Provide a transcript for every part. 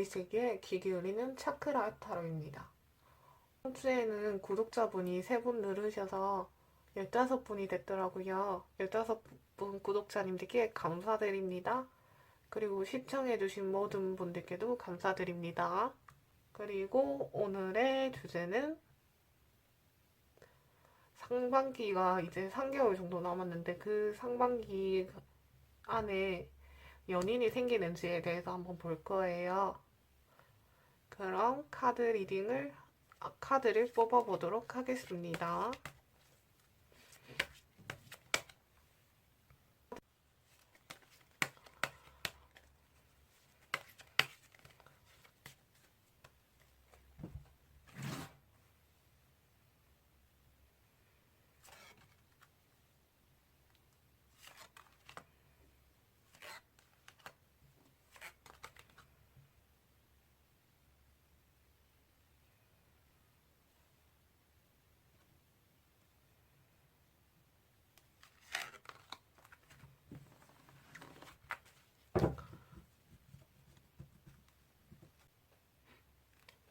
보이시기에 귀 기울이는 차크라 타로입니다. 이번 주에는 구독자분이 3분 누르셔서 15분이 됐더라고요. 15분 구독자님들께 감사드립니다. 그리고 시청해주신 모든 분들께도 감사드립니다. 그리고 오늘의 주제는 상반기가 이제 3개월 정도 남았는데 그 상반기 안에 연인이 생기는지에 대해서 한번 볼 거예요. 그럼 카드 리딩을 아, 카드를 뽑아 보도록 하겠습니다.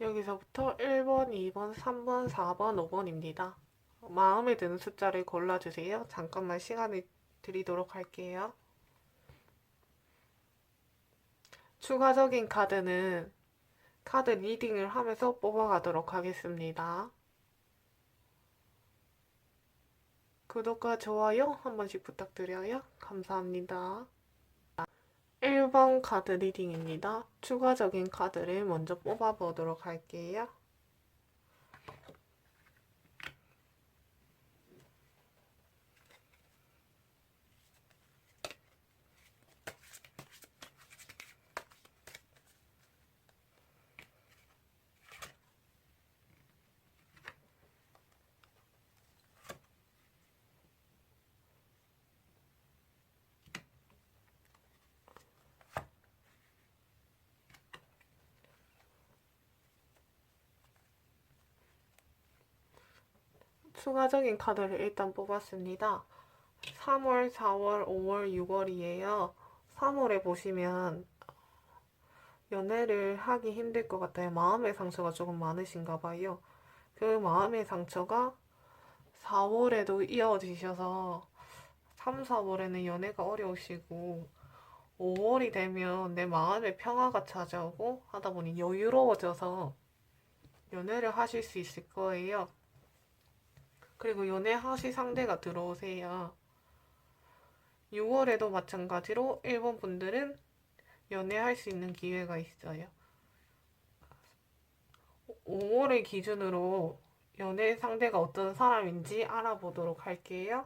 여기서부터 1번, 2번, 3번, 4번, 5번입니다. 마음에 드는 숫자를 골라주세요. 잠깐만 시간을 드리도록 할게요. 추가적인 카드는 카드 리딩을 하면서 뽑아가도록 하겠습니다. 구독과 좋아요 한 번씩 부탁드려요. 감사합니다. 1번 카드 리딩입니다. 추가적인 카드를 먼저 뽑아보도록 할게요. 추가적인 카드를 일단 뽑았습니다. 3월, 4월, 5월, 6월이에요. 3월에 보시면 연애를 하기 힘들 것 같아요. 마음의 상처가 조금 많으신가 봐요. 그 마음의 상처가 4월에도 이어지셔서 3, 4월에는 연애가 어려우시고 5월이 되면 내 마음의 평화가 찾아오고 하다 보니 여유로워져서 연애를 하실 수 있을 거예요. 그리고 연애하실 상대가 들어오세요. 6월에도 마찬가지로 일본 분들은 연애할 수 있는 기회가 있어요. 5월을 기준으로 연애 상대가 어떤 사람인지 알아보도록 할게요.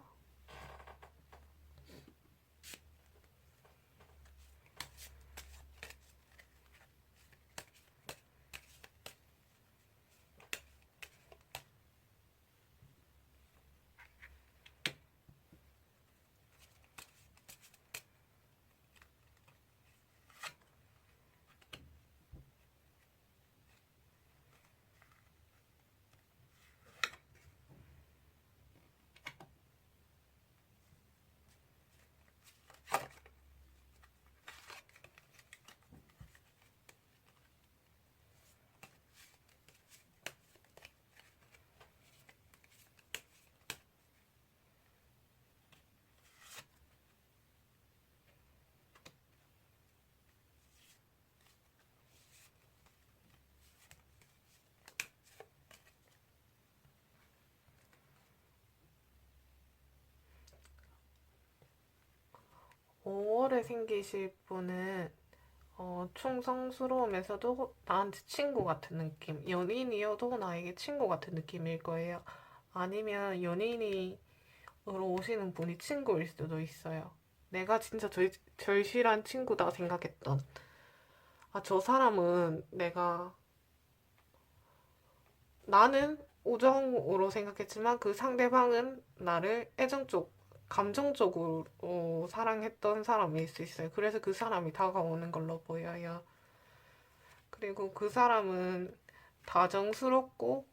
5월에 생기실 분은 어, 충성스러우면서도 나한테 친구 같은 느낌. 연인이어도 나에게 친구 같은 느낌일 거예요. 아니면 연인으로 오시는 분이 친구일 수도 있어요. 내가 진짜 절, 절실한 친구다 생각했던. 아, 저 사람은 내가 나는 우정으로 생각했지만 그 상대방은 나를 애정적, 감정적으로 사랑했던 사람일 수 있어요. 그래서 그 사람이 다가오는 걸로 보여요. 그리고 그 사람은 다정스럽고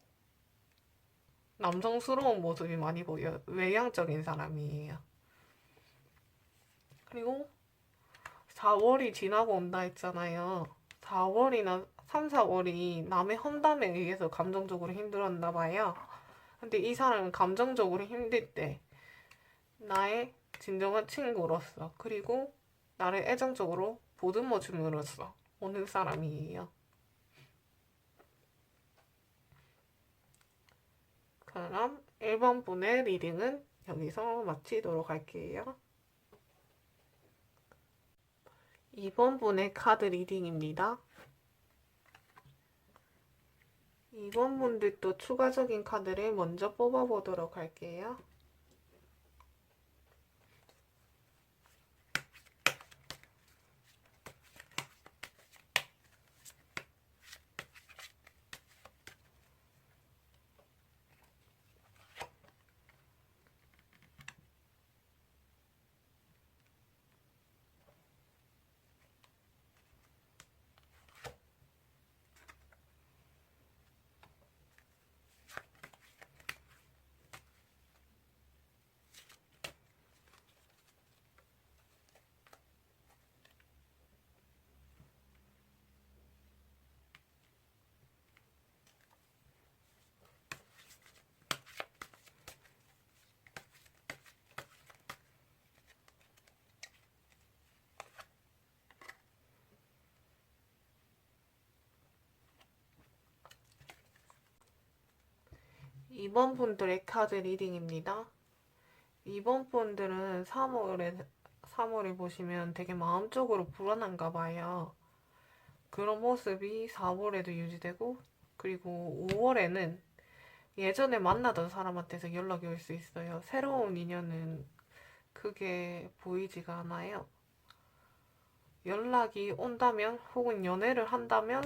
남성스러운 모습이 많이 보여요. 외향적인 사람이에요. 그리고 4월이 지나고 온다 했잖아요. 4월이나 3, 4월이 남의 험담에 의해서 감정적으로 힘들었나 봐요. 근데 이 사람은 감정적으로 힘들 때 나의 진정한 친구로서 그리고 나를 애정적으로 보듬어 줌으로써 오는 사람이에요. 그럼 1번 분의 리딩은 여기서 마치도록 할게요. 2번 분의 카드 리딩입니다. 2번 분들도 추가적인 카드를 먼저 뽑아보도록 할게요. 이번 분들의 카드 리딩입니다. 이번 분들은 3월에 3월에 보시면 되게 마음적으로 불안한가 봐요. 그런 모습이 4월에도 유지되고 그리고 5월에는 예전에 만나던 사람한테서 연락이 올 수 있어요. 새로운 인연은 크게 보이지가 않아요. 연락이 온다면 혹은 연애를 한다면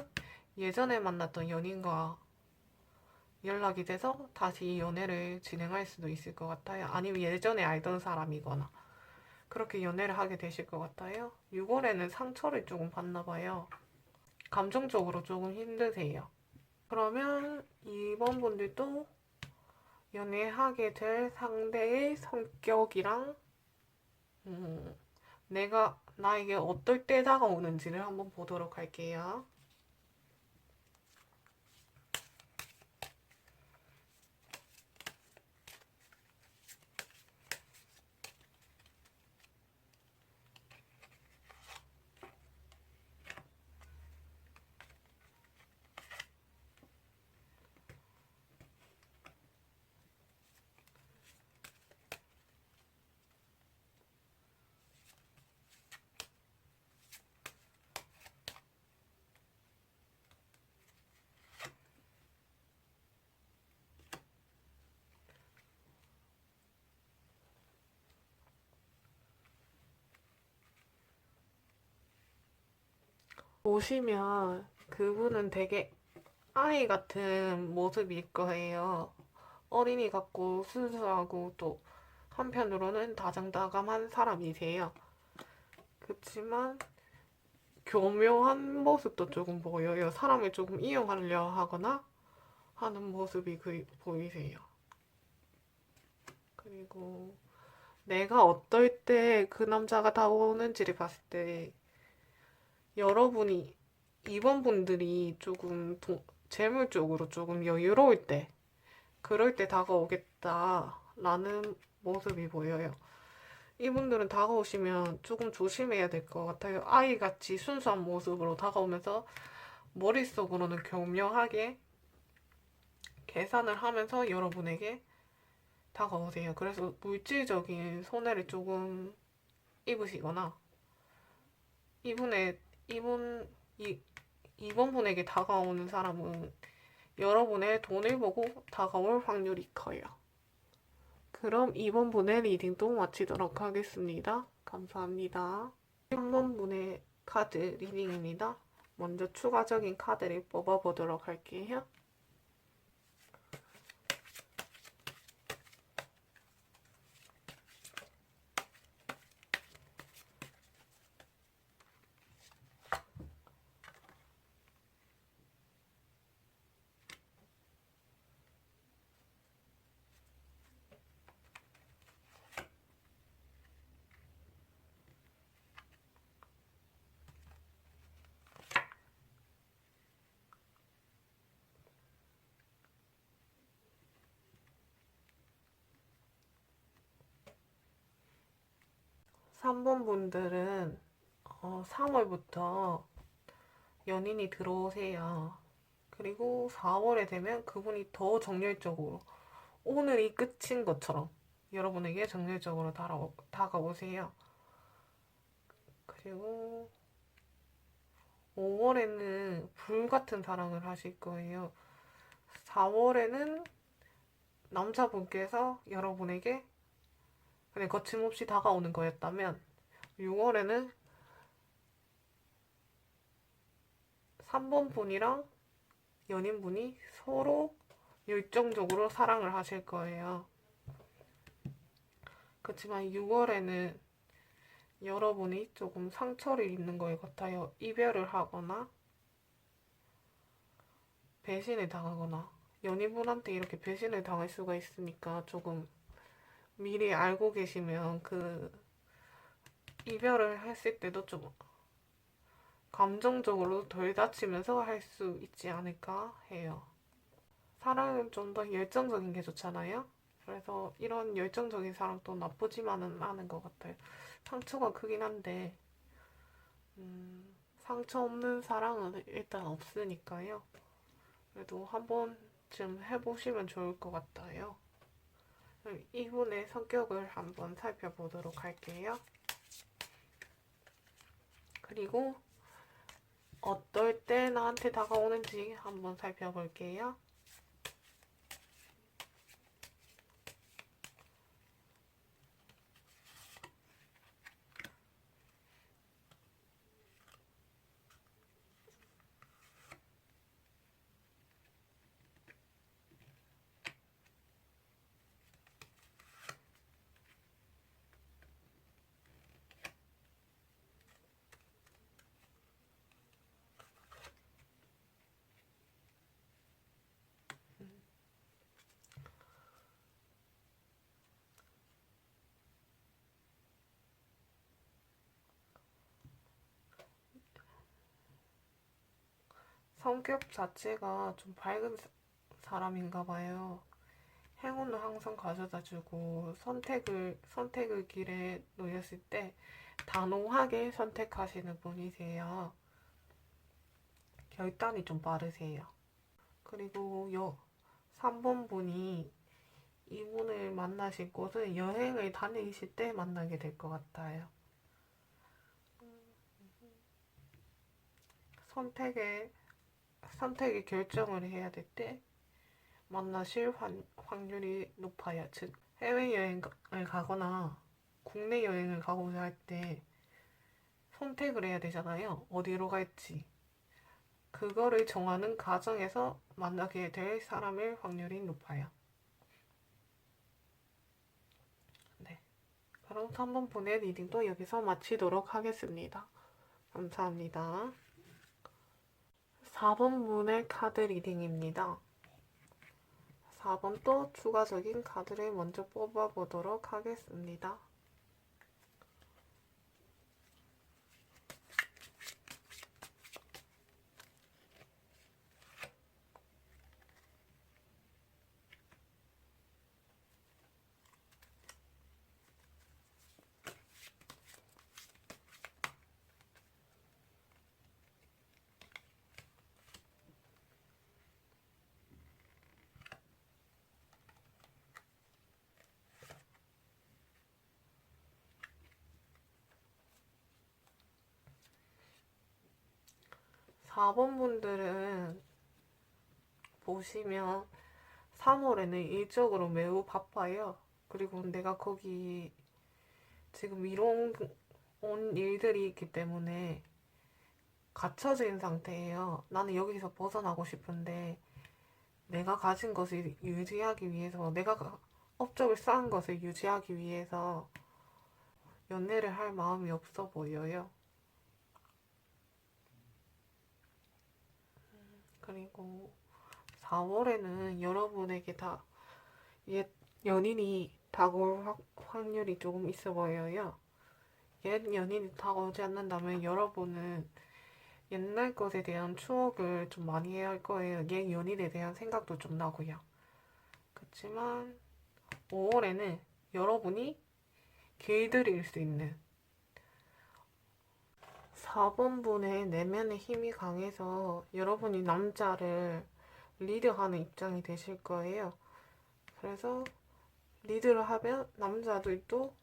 예전에 만났던 연인과 연락이 돼서 다시 이 연애를 진행할 수도 있을 것 같아요. 아니면 예전에 알던 사람이거나 그렇게 연애를 하게 되실 것 같아요. 6월에는 상처를 조금 받나 봐요. 감정적으로 조금 힘드세요. 그러면 이번 분들도 연애하게 될 상대의 성격이랑 음, 내가 나에게 어떨 때 다가오는지를 한번 보도록 할게요. 보시면 그분은 되게 아이 같은 모습일 거예요. 어린이 같고 순수하고 또 한편으로는 다정다감한 사람이세요. 그렇지만 교묘한 모습도 조금 보여요. 사람을 조금 이용하려 하거나 하는 모습이 그, 보이세요. 그리고 내가 어떨 때 그 남자가 다가오는지를 봤을 때 여러분이 이번 분들이 조금 도, 재물 쪽으로 조금 여유로울 때 그럴 때 다가오겠다라는 모습이 보여요. 이분들은 다가오시면 조금 조심해야 될 것 같아요. 아이같이 순수한 모습으로 다가오면서 머릿속으로는 교묘하게 계산을 하면서 여러분에게 다가오세요. 그래서 물질적인 손해를 조금 입으시거나 이분의 이분 이 이번 분에게 다가오는 사람은 여러분의 돈을 보고 다가올 확률이 커요. 그럼 이번 분의 리딩도 마치도록 하겠습니다. 감사합니다. 3번 분의 카드 리딩입니다. 먼저 추가적인 카드를 뽑아보도록 할게요. 3번 분들은 어, 3월부터 연인이 들어오세요. 그리고 4월에 되면 그분이 더 정열적으로 오늘이 끝인 것처럼 여러분에게 정열적으로 다가오, 다가오세요. 그리고 5월에는 불 같은 사랑을 하실 거예요. 4월에는 남자분께서 여러분에게 그냥 거침없이 다가오는 거였다면 6월에는 3번 분이랑 연인분이 서로 열정적으로 사랑을 하실 거예요. 그렇지만 6월에는 여러분이 조금 상처를 입는 것 같아요. 이별을 하거나 배신을 당하거나 연인분한테 이렇게 배신을 당할 수가 있으니까 조금 미리 알고 계시면 그 이별을 했을 때도 좀 감정적으로 덜 다치면서 할 수 있지 않을까 해요. 사랑은 좀 더 열정적인 게 좋잖아요. 그래서 이런 열정적인 사랑도 나쁘지만은 않은 것 같아요. 상처가 크긴 한데, 음, 상처 없는 사랑은 일단 없으니까요. 그래도 한 번쯤 해보시면 좋을 것 같아요. 그럼 이분의 성격을 한번 살펴보도록 할게요. 그리고 어떨 때 나한테 다가오는지 한번 살펴볼게요. 성격 자체가 좀 밝은 사- 사람인가 봐요. 행운을 항상 가져다 주고 선택을 선택의 길에 놓였을 때 단호하게 선택하시는 분이세요. 결단이 좀 빠르세요. 그리고 여 3번 분이 이분을 만나실 곳은 여행을 다니실 때 만나게 될 것 같아요. 선택에 선택의 결정을 해야 될 때 만나실 환- 확률이 높아요. 즉 해외여행을 가거나 국내 여행을 가고자 할 때 선택을 해야 되잖아요. 어디로 갈지. 그거를 정하는 과정에서 만나게 될 사람일 확률이 높아요. 네. 그럼 3번 분의 리딩도 여기서 마치도록 하겠습니다. 감사합니다. 4번 분의 카드 리딩입니다. 4번 또 추가적인 카드를 먼저 뽑아보도록 하겠습니다. 사번 분들은 보시면 3월에는 일적으로 매우 바빠요. 그리고 내가 거기 지금 이뤄온 일들이 있기 때문에 갇혀진 상태예요. 나는 여기서 벗어나고 싶은데 내가 가진 것을 유지하기 위해서 내가 가- 업적을 쌓은 것을 유지하기 위해서 연애를 할 마음이 없어 보여요. 그리고 4월에는 여러분에게 다 옛 연인이 다가올 확- 확률이 조금 있어 보여요. 옛 연인이 다가오지 않는다면 여러분은 옛날 것에 대한 추억을 좀 많이 해야 할 거예요. 옛 연인에 대한 생각도 좀 나고요. 그렇지만 5월에는 여러분이 길들일 수 있는 4번 분의 내면의 힘이 강해서 여러분이 남자를 리드하는 입장이 되실 거예요. 그래서 리드를 하면 남자도 또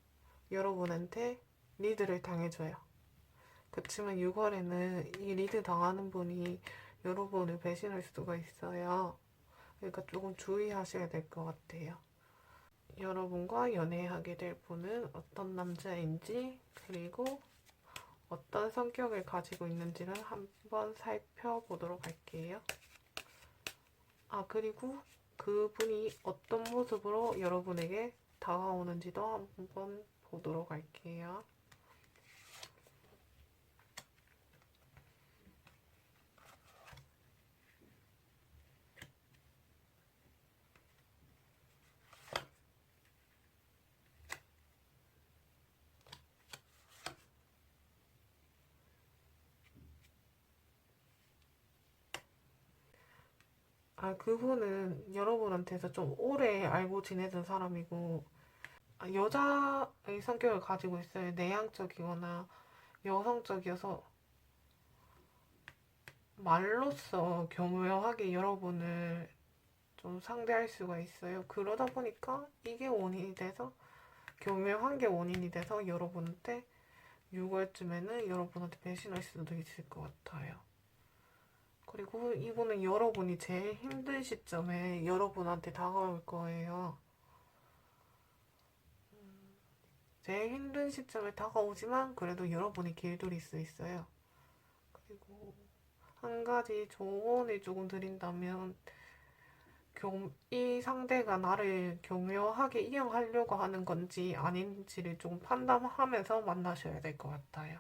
여러분한테 리드를 당해줘요. 그렇지만 6월에는 이 리드 당하는 분이 여러분을 배신할 수가 있어요. 그러니까 조금 주의하셔야 될 것 같아요. 여러분과 연애하게 될 분은 어떤 남자인지 그리고 어떤 성격을 가지고 있는지를 한번 살펴보도록 할게요. 아, 그리고 그분이 어떤 모습으로 여러분에게 다가오는지도 한번 보도록 할게요. 아, 그분은 여러분한테서 좀 오래 알고 지내던 사람이고, 아, 여자의 성격을 가지고 있어요. 내향적이거나 여성적이어서 말로써 교묘하게 여러분을 좀 상대할 수가 있어요. 그러다 보니까 이게 원인이 돼서, 교묘한 게 원인이 돼서 여러분한테 6월쯤에는 여러분한테 배신할 수도 있을 것 같아요. 그리고 이분은 여러분이 제일 힘든 시점에 여러분한테 다가올 거예요. 제일 힘든 시점에 다가오지만 그래도 여러분이 길들일 수 있어요. 그리고 한 가지 조언을 조금 드린다면 교- 이 상대가 나를 교묘하게 이용하려고 하는 건지 아닌지를 조금 판단하면서 만나셔야 될 것 같아요.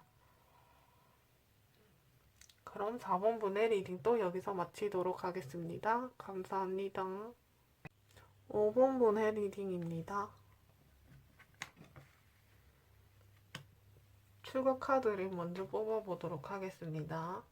그럼 4번 분의 리딩 또 여기서 마치도록 하겠습니다. 감사합니다. 5번 분의 리딩입니다. 출구 카드를 먼저 뽑아보도록 하겠습니다.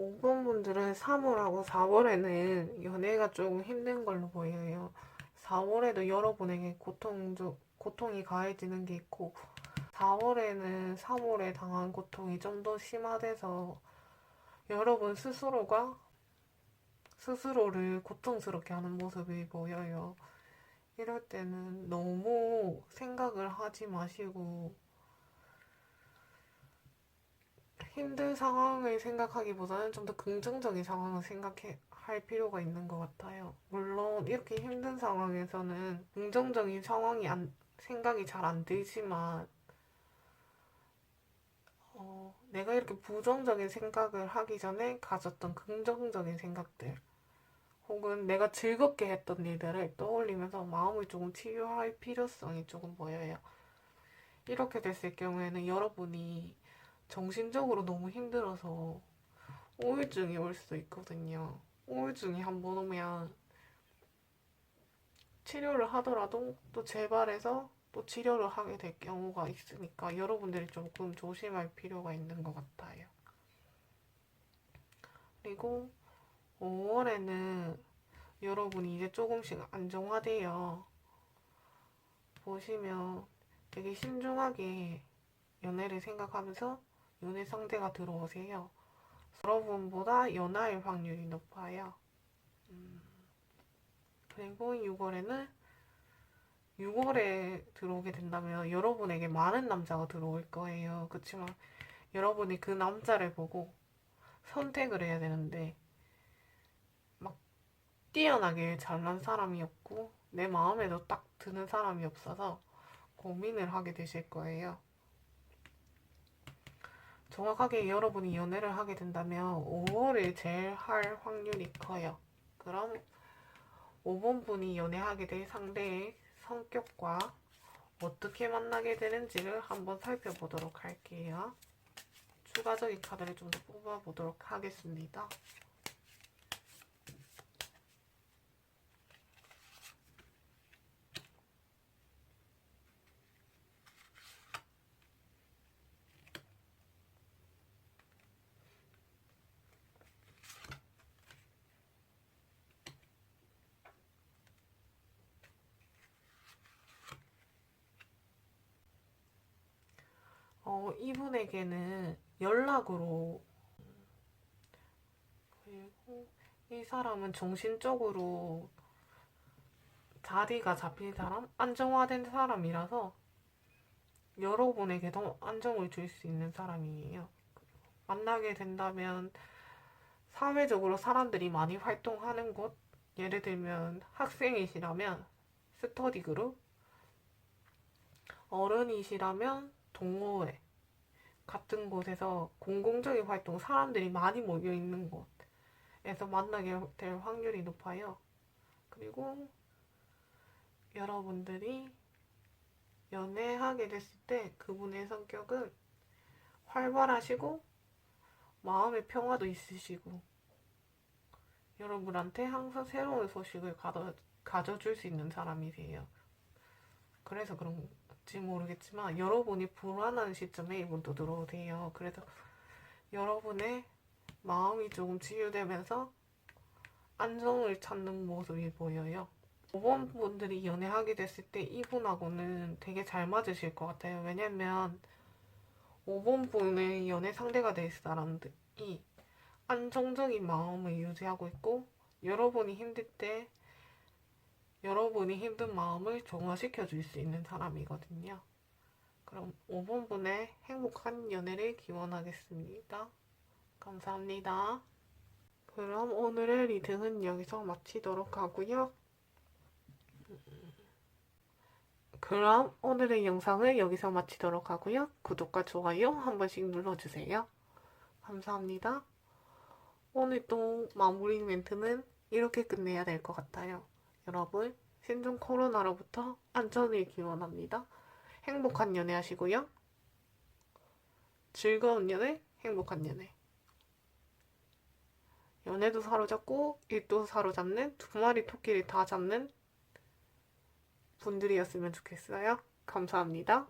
오번 분들은 3월하고 4월에는 연애가 조금 힘든 걸로 보여요. 4월에도 여러분에게 고통, 고통이 가해지는 게 있고, 4월에는 3월에 당한 고통이 좀 더 심화돼서 여러분 스스로가 스스로를 고통스럽게 하는 모습이 보여요. 이럴 때는 너무 생각을 하지 마시고, 힘든 상황을 생각하기보다는 좀 더 긍정적인 상황을 생각해 할 필요가 있는 것 같아요. 물론 이렇게 힘든 상황에서는 긍정적인 상황이 안, 생각이 잘 안 들지만 어, 내가 이렇게 부정적인 생각을 하기 전에 가졌던 긍정적인 생각들 혹은 내가 즐겁게 했던 일들을 떠올리면서 마음을 조금 치유할 필요성이 조금 보여요. 이렇게 됐을 경우에는 여러분이 정신적으로 너무 힘들어서 우울증이 올 수도 있거든요. 우울증이 한 번 오면 치료를 하더라도 또 재발해서 또 치료를 하게 될 경우가 있으니까 여러분들이 조금 조심할 필요가 있는 것 같아요. 그리고 5월에는 여러분이 이제 조금씩 안정화돼요. 보시면 되게 신중하게 연애를 생각하면서 연애 상대가 들어오세요. 여러분보다 연하일 확률이 높아요. 음, 그리고 6월에는 6월에 들어오게 된다면 여러분에게 많은 남자가 들어올 거예요. 그렇지만 여러분이 그 남자를 보고 선택을 해야 되는데 막 뛰어나게 잘난 사람이 없고 내 마음에도 딱 드는 사람이 없어서 고민을 하게 되실 거예요. 정확하게 여러분이 연애를 하게 된다면 5월에 제일 할 확률이 커요. 그럼 5번 분이 연애하게 될 상대의 성격과 어떻게 만나게 되는지를 한번 살펴보도록 할게요. 추가적인 카드를 좀 더 뽑아보도록 하겠습니다. 어, 이분에게는 연락으로 그리고 이 사람은 정신적으로 자리가 잡힌 사람, 안정화된 사람이라서 여러분에게도 안정을 줄 수 있는 사람이에요. 만나게 된다면 사회적으로 사람들이 많이 활동하는 곳, 예를 들면 학생이시라면 스터디 그룹, 어른이시라면 동호회 같은 곳에서 공공적인 활동, 사람들이 많이 모여 있는 곳에서 만나게 될 확률이 높아요. 그리고 여러분들이 연애하게 됐을 때 그분의 성격은 활발하시고 마음의 평화도 있으시고 여러분한테 항상 새로운 소식을 가져, 가져줄 수 있는 사람이세요. 그래서 그런 지 모르겠지만 여러분이 불안한 시점에 이분도 들어오세요. 그래서 여러분의 마음이 조금 치유되면서 안정을 찾는 모습이 보여요. 5번 분들이 연애하게 됐을 때 이분하고는 되게 잘 맞으실 것 같아요. 왜냐면 5번 분의 연애 상대가 될 사람들이 안정적인 마음을 유지하고 있고 여러분이 힘들 때 여러분이 힘든 마음을 정화시켜 줄 수 있는 사람이거든요. 그럼 5번 분의 행복한 연애를 기원하겠습니다. 감사합니다. 그럼 오늘의 리딩은 여기서 마치도록 하고요. 그럼 오늘의 영상을 여기서 마치도록 하고요. 구독과 좋아요 한 번씩 눌러주세요. 감사합니다. 오늘 또 마무리 멘트는 이렇게 끝내야 될 것 같아요. 여러분, 신종 코로나로부터 안전을 기원합니다. 행복한 연애 하시고요. 즐거운 연애, 행복한 연애. 연애도 사로잡고 일도 사로잡는 두 마리 토끼를 다 잡는 분들이었으면 좋겠어요. 감사합니다.